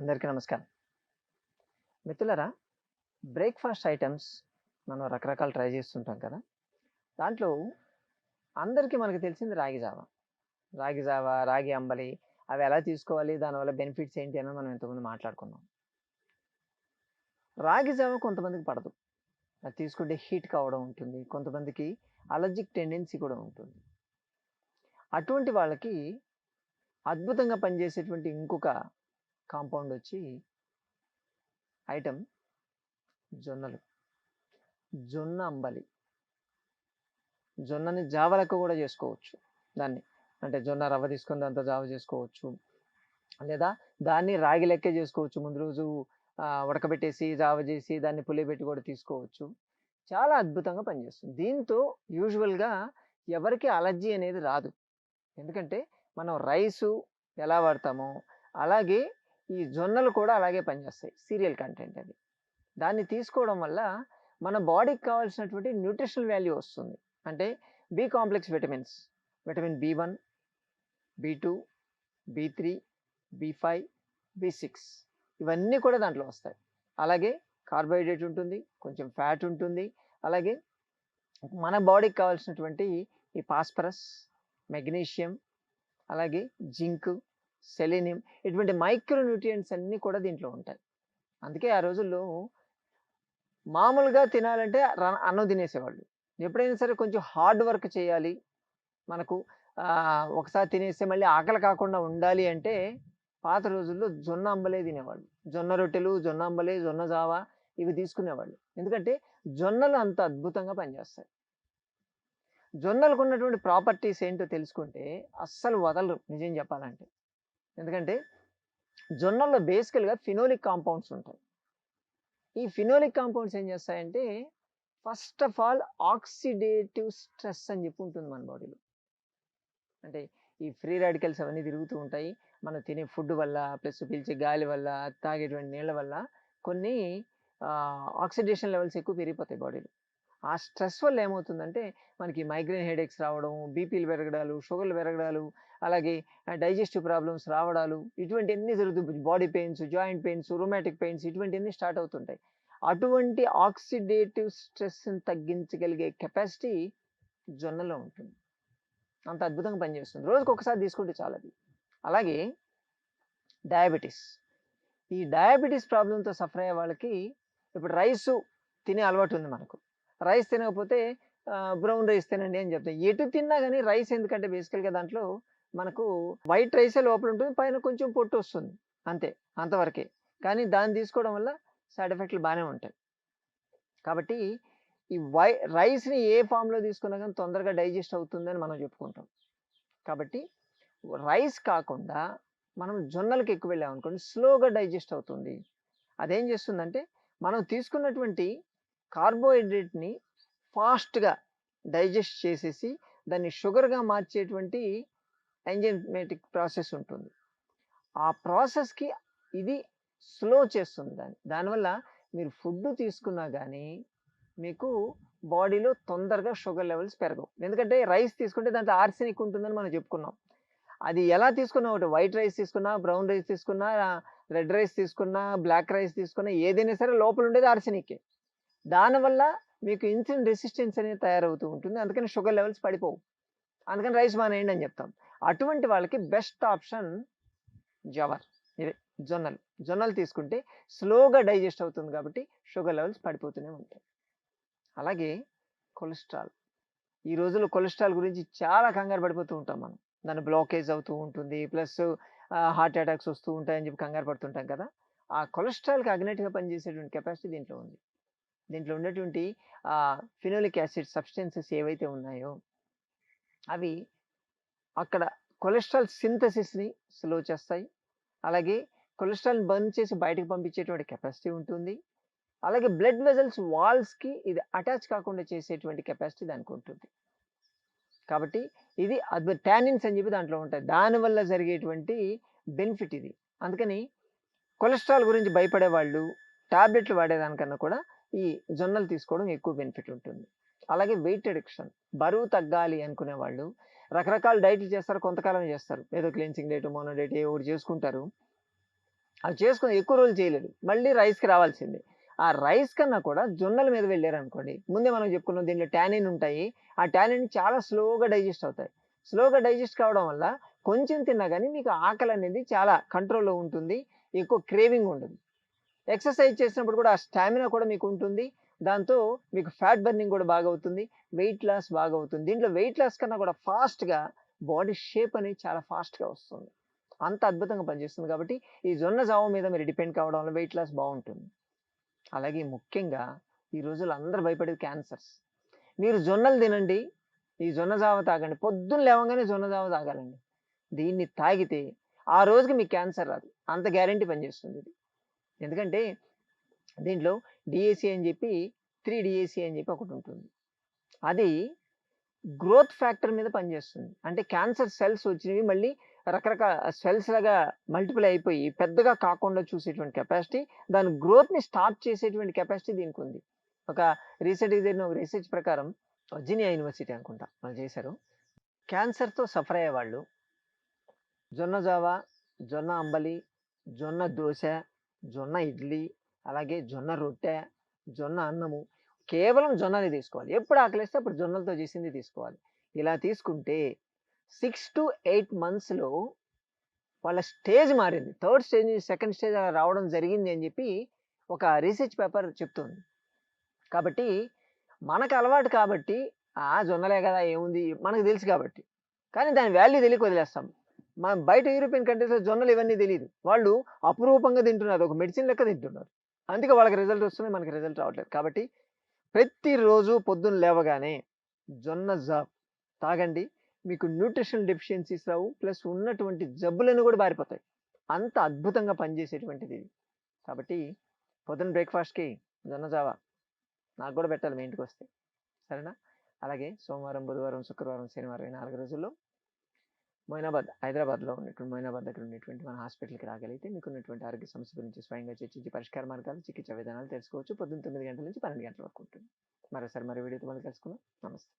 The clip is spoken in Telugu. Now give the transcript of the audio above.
అందరికీ నమస్కారం. మిత్రులరా బ్రేక్ఫాస్ట్ ఐటమ్స్ మనం రకరకాలు ట్రై చేస్తుంటాం కదా. దాంట్లో అందరికీ మనకు తెలిసింది రాగి జావ. రాగి జావ రాగి అంబలి అవి ఎలా తీసుకోవాలి దానివల్ల బెనిఫిట్స్ ఏంటి అని మనం ఇంతకుముందు మాట్లాడుకున్నాం. రాగి జావ కొంతమందికి పడదు. అది తీసుకుంటే హీట్ కావడం ఉంటుంది. కొంతమందికి అలర్జిక్ టెండెన్సీ కూడా ఉంటుంది. అటువంటి వాళ్ళకి అద్భుతంగా పనిచేసేటువంటి ఇంకొక కాంపౌండ్ వచ్చి ఐటమ్ జొన్నలు. జొన్న అంబలి. జొన్నని జావ లెక్క కూడా చేసుకోవచ్చు దాన్ని. అంటే జొన్న రవ్వ తీసుకొని దాంతో జావ చేసుకోవచ్చు. లేదా దాన్ని రాగి లెక్కే చేసుకోవచ్చు. ముందు రోజు ఉడకబెట్టేసి జావ చేసి దాన్ని పులియబెట్టి కూడా తీసుకోవచ్చు. చాలా అద్భుతంగా పనిచేస్తుంది. దీంతో యూజువల్గా ఎవరికి అలర్జీ అనేది రాదు. ఎందుకంటే మనం రైసు ఎలా వాడతామో అలాగే ఈ జొన్నలు కూడా అలాగే పనిచేస్తాయి సీరియల్ కంటెంట్ అది. దాన్ని తీసుకోవడం వల్ల మన బాడీకి కావాల్సినటువంటి న్యూట్రిషనల్ వాల్యూ వస్తుంది. అంటే B complex vitamins vitamin B one B two B three B five B six ఇవన్నీ కూడా దాంట్లో వస్తాయి. అలాగే కార్బోహైడ్రేట్ ఉంటుంది కొంచెం ఫ్యాట్ ఉంటుంది. అలాగే మన బాడీకి కావాల్సినటువంటి ఈ పాస్పరస్ మెగ్నీషియం అలాగే జింక్ సెలీనియం ఇటువంటి మైక్రో న్యూట్రియంట్స్ అన్నీ కూడా దీంట్లో ఉంటాయి. అందుకే ఆ రోజుల్లో మామూలుగా తినాలంటే ర- అన్నం తినేసేవాళ్ళు. ఎప్పుడైనా సరే కొంచెం హార్డ్ వర్క్ చేయాలి. మనకు ఒకసారి తినేస్తే మళ్ళీ ఆకలి కాకుండా ఉండాలి అంటే పాత రోజుల్లో జొన్న అంబలే తినేవాళ్ళు. జొన్న రొట్టెలు జొన్న అంబలే జొన్న జావ ఇవి తీసుకునేవాళ్ళు. ఎందుకంటే జొన్నలు అంత అద్భుతంగా పనిచేస్తాయి. జొన్నలకు ఉన్నటువంటి ప్రాపర్టీస్ ఏంటో తెలుసుకుంటే అస్సలు వదలరు నిజం చెప్పాలంటే. ఎందుకంటే జొన్నల్లో బేసికల్గా ఫినోలిక్ కాంపౌండ్స్ ఉంటాయి. ఈ ఫినోలిక్ కాంపౌండ్స్ ఏం చేస్తాయంటే first of all oxidative stress అని చెప్పి ఉంటుంది మన బాడీలో అంటే ఈ ఫ్రీ రాడికల్స్ అవన్నీ తిరుగుతూ ఉంటాయి. మనం తినే ఫుడ్ వల్ల ప్లస్ పీల్చే గాలి వల్ల తాగేటువంటి నీళ్ళ వల్ల కొన్ని ఆక్సిడేషన్ లెవెల్స్ ఎక్కువ పెరిగిపోతాయి బాడీలో ఆ స్ట్రెస్ వల్ల ఏమవుతుందంటే మనకి మైగ్రేన్ హెడేక్స్ రావడం బీపీలు పెరగడాలు షుగర్లు పెరగడాలు అలాగే డైజెస్టివ్ ప్రాబ్లమ్స్ రావడాలు ఇటువంటి అన్ని జరుగుతుంది body pains joint pains rheumatic pains ఇటువంటివన్నీ స్టార్ట్ అవుతుంటాయి. అటువంటి ఆక్సిడేటివ్ స్ట్రెస్ని తగ్గించగలిగే కెపాసిటీ జొన్నలో ఉంటుంది. అంత అద్భుతంగా పనిచేస్తుంది. రోజుకి ఒకసారి తీసుకుంటే చాలా అది అలాగే డయాబెటీస్. ఈ డయాబెటీస్ ప్రాబ్లంతో సఫర్ అయ్యే వాళ్ళకి ఇప్పుడు రైస్ తినే అలవాటు ఉంది మనకు. రైస్ తినకపోతే బ్రౌన్ రైస్ తినండి అని చెప్తాం ఎటు తిన్నా కానీ రైస్ ఎందుకంటే బేసికల్గా దాంట్లో మనకు వైట్ రైసే లోపల ఉంటుంది పైన కొంచెం పొట్టు వస్తుంది. అంతే అంతవరకే. కానీ దాన్ని తీసుకోవడం వల్ల సైడ్ ఎఫెక్ట్లు బాగానే ఉంటాయి. కాబట్టి ఈ వై రైస్ని ఏ ఫామ్లో తీసుకున్నా కానీ తొందరగా డైజెస్ట్ అవుతుందని మనం చెప్పుకుంటాం. కాబట్టి రైస్ కాకుండా మనం జొన్నలకు ఎక్కువ వెళ్ళాం అనుకోండి స్లోగా డైజెస్ట్ అవుతుంది. అదేం చేస్తుందంటే మనం తీసుకున్నటువంటి కార్బోహైడ్రేట్ని ఫాస్ట్గా డైజెస్ట్ చేసేసి దాన్ని షుగర్గా మార్చేటువంటి ఎంజైమేటిక్ ప్రాసెస్ ఉంటుంది. ఆ ప్రాసెస్కి ఇది స్లో చేస్తుంది దాన్ని. దానివల్ల మీరు ఫుడ్ తీసుకున్నా కానీ మీకు బాడీలో తొందరగా షుగర్ లెవెల్స్ పెరగవు. ఎందుకంటే రైస్ తీసుకుంటే దాంట్లో ఆర్సెనిక్ ఉంటుందని మనం చెప్పుకున్నాం. అది ఎలా తీసుకున్నా ఒకటి వైట్ రైస్ తీసుకున్నా బ్రౌన్ రైస్ తీసుకున్నా రెడ్ రైస్ తీసుకున్నా బ్లాక్ రైస్ తీసుకున్నా ఏదైనా సరే లోపల ఉండేది ఆర్సెనిక్కే దానివల్ల మీకు ఇన్సులిన్ రెసిస్టెన్స్ అనేది తయారవుతూ ఉంటుంది. అందుకని షుగర్ లెవెల్స్ పడిపోవు. అందుకని రైస్ మానేయండి అని చెప్తాం. అటువంటి వాళ్ళకి బెస్ట్ ఆప్షన్ జవర్. ఇదే జొన్నలు. జొన్నలు తీసుకుంటే స్లోగా డైజెస్ట్ అవుతుంది కాబట్టి షుగర్ లెవెల్స్ పడిపోతూనే ఉంటాయి. అలాగే కొలెస్ట్రాల్. ఈ రోజుల్లో కొలెస్ట్రాల్ గురించి చాలా కంగారు పడిపోతూ ఉంటాం మనం. దాని బ్లాకేజ్ అవుతూ ఉంటుంది. ప్లస్ హార్ట్ అటాక్స్ వస్తూ ఉంటాయని చెప్పి కంగారు పడుతుంటాం కదా. ఆ కొలెస్ట్రాల్కి అగ్నెట్గా పనిచేసేటువంటి కెపాసిటీ దీంట్లో ఉంది. దీంట్లో ఉన్నటువంటి ఫినోలిక్ యాసిడ్ సబ్స్టెన్సెస్ ఏవైతే ఉన్నాయో అవి అక్కడ కొలెస్ట్రాల్ సింథసిస్ని స్లో చేస్తాయి. అలాగే కొలెస్ట్రాల్ బర్న్ చేసి బయటకు పంపించేటువంటి కెపాసిటీ ఉంటుంది. అలాగే బ్లడ్ వెజల్స్ వాల్స్కి ఇది అటాచ్ కాకుండా చేసేటువంటి కెపాసిటీ దానికి ఉంటుంది. కాబట్టి ఇది అద్భుత టానిన్స్ అని చెప్పి దాంట్లో ఉంటాయి. దానివల్ల జరిగేటువంటి బెనిఫిట్ ఇది. అందుకని కొలెస్ట్రాల్ గురించి భయపడే వాళ్ళు టాబ్లెట్లు వాడేదానికన్నా కూడా ఈ జొన్నలు తీసుకోవడం ఎక్కువ బెనిఫిట్ ఉంటుంది. అలాగే వెయిట్ రిడక్షన్ బరువు తగ్గాలి అనుకునే వాళ్ళు రకరకాల డైట్లు చేస్తారు కొంతకాలం చేస్తారు. ఏదో క్లీన్సింగ్ డేట్ మోనో డేట్ ఏ ఒకటి చేసుకుంటారు. అవి చేసుకుని ఎక్కువ రోజులు చేయలేరు మళ్ళీ రైస్కి రావాల్సిందే. ఆ రైస్ కన్నా కూడా జొన్నల మీద వెళ్ళారు అనుకోండి ముందే మనం చెప్పుకున్నాం దీంట్లో ట్యానిన్ ఉంటాయి. ఆ ట్యానిన్ చాలా స్లోగా డైజెస్ట్ అవుతాయి. స్లోగా డైజెస్ట్ కావడం వల్ల కొంచెం తిన్నా కానీ మీకు ఆకలి అనేది చాలా కంట్రోల్లో ఉంటుంది. ఎక్కువ క్రేవింగ్ ఉండదు. ఎక్సర్సైజ్ చేసినప్పుడు కూడా ఆ స్టామినా కూడా మీకు ఉంటుంది. దాంతో మీకు ఫ్యాట్ బర్నింగ్ కూడా బాగా అవుతుంది. వెయిట్ లాస్ బాగా అవుతుంది. దీంట్లో వెయిట్ లాస్ కన్నా కూడా ఫాస్ట్గా బాడీ షేప్ అనేది చాలా ఫాస్ట్గా వస్తుంది. అంత అద్భుతంగా పనిచేస్తుంది కాబట్టి ఈ జొన్న జావ మీద మీరు డిపెండ్ కావడం వల్ల వెయిట్ లాస్ బాగుంటుంది. అలాగే ముఖ్యంగా ఈ రోజుల్లో అందరూ భయపడేది క్యాన్సర్స్. మీరు జొన్నలు తినండి. ఈ జొన్న జావ తాగండి. పొద్దున్న లేవగానే జొన్న జావ తాగాలండి. దీన్ని తాగితే ఆ రోజుకి మీకు క్యాన్సర్ రాదు. అంత గ్యారంటీ పనిచేస్తుంది ఇది. ఎందుకంటే దీంట్లో డిఏసి అని చెప్పి త్రీ డిఏసి అని చెప్పి ఒకటి ఉంటుంది. అది గ్రోత్ ఫ్యాక్టర్ మీద పనిచేస్తుంది. అంటే క్యాన్సర్ సెల్స్ వచ్చినవి మళ్ళీ రకరకాల సెల్స్ లాగా మల్టిపుల్ అయిపోయి పెద్దగా కాకుండా చూసేటువంటి కెపాసిటీ దాని గ్రోత్ని స్టాప్ చేసేటువంటి కెపాసిటీ దీనికి ఉంది. ఒక రీసెంట్గా జరిగిన ఒక రీసెర్చ్ ప్రకారం వర్జీనియా యూనివర్సిటీ అనుకుంటా వాళ్ళు చేశారు. క్యాన్సర్తో సఫర్ అయ్యేవాళ్ళు. జొన్న జావా జొన్న అంబలి జొన్న దోశ జొన్న ఇడ్లీ అలాగే జొన్న రొట్టె జొన్న అన్నము. కేవలం జొన్నని తీసుకోవాలి. ఎప్పుడు ఆకలిస్తే అప్పుడు జొన్నలతో చేసింది తీసుకోవాలి. ఇలా తీసుకుంటే సిక్స్ టు ఎయిట్ మంత్స్లో వాళ్ళ స్టేజ్ మారింది. థర్డ్ స్టేజ్ నుంచి సెకండ్ స్టేజ్ అలా రావడం జరిగింది అని చెప్పి ఒక రీసెర్చ్ పేపర్ చెప్తుంది. కాబట్టి మనకు అలవాటు కాబట్టి ఆ జొన్నలే కదా ఏముంది? మనకు తెలుసు కాబట్టి. కానీ దాని వాల్యూ తెలియక వదిలేస్తాం. మన బయట యూరోపియన్ కంట్రీస్లో జొన్నలు ఇవన్నీ తెలియదు వాళ్ళు అపురూపంగా తింటున్నారు. ఒక మెడిసిన్ లెక్క తింటున్నారు. అందుకే వాళ్ళకి రిజల్ట్ వస్తుంది మనకి రిజల్ట్ రావట్లేదు. కాబట్టి ప్రతిరోజు పొద్దున్న లేవగానే జొన్న జాబ్. తాగండి. మీకు న్యూట్రిషన్ డెఫిషియన్సీస్ రావు. ప్లస్ ఉన్నటువంటి జబ్బులను కూడా బారిపోతాయి. అంత అద్భుతంగా పనిచేసేటువంటిది ఇది. కాబట్టి పొద్దున్న బ్రేక్ఫాస్ట్కి జొన్న జావ. నాకు కూడా పెట్టాలి మీ ఇంటికి వస్తే. సరేనా? అలాగే సోమవారం బుధవారం శుక్రవారం శనివారం నాలుగు రోజుల్లో మొయినాబాద్ హైదరాబాద్లో ఉన్నటువంటి మొయినాబాద్ దగ్గర ఉన్నటువంటి మన హాస్పిటల్కి రాగలిగితే మీకు ఉన్నటువంటి ఆరోగ్య సమస్య గురించి స్వయంగా చర్చించి పరిష్కార మార్గాలు చికిత్స విధానాలు తెలుసుకోవచ్చు. పొద్దున్న తొమ్మిది గంటల నుంచి పన్నెండు గంటల వరకు ఉంటుంది. మరోసారి మరో వీడియోతో మళ్ళీ కలుసుకుందాం. నమస్తే.